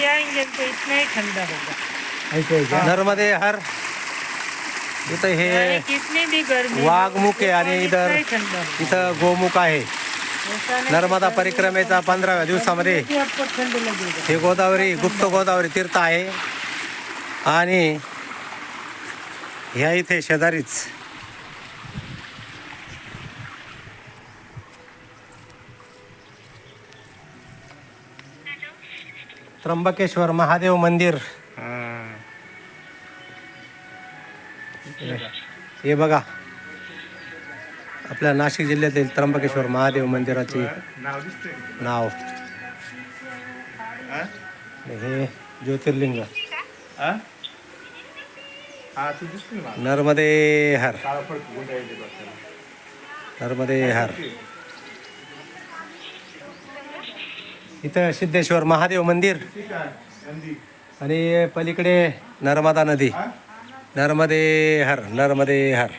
भी आएंगे तो इतना ही ठंडा होगा ऐसे आहे का? नर्मदे हर इथं हे कितनी गर्मी वाघमुख आहे आणि होगा इथं गोमुख आहे. नर्मदा परिक्रमेचा पंधराव्या दिवसामध्ये हे गोदावरी गुप्त गोदावरी तीर्थ आहे. आणि ह्या इथे शेजारीच त्र्यंबकेश्वर महादेव मंदिर. हे बघा. आपल्या नाशिक जिल्ह्यातील त्र्यंबकेश्वर महादेव मंदिराची नाव. हे ज्योतिर्लिंग. हा हा तू दिसतोय मला नर्मदे हर. काळा फडक गुंडाळलेलं डोक्याला. नर्मदे हर. इथं सिद्धेश्वर महादेव मंदिर. आणि पलीकडे नर्मदा नदी. नर्मदे हर नर्मदे हर.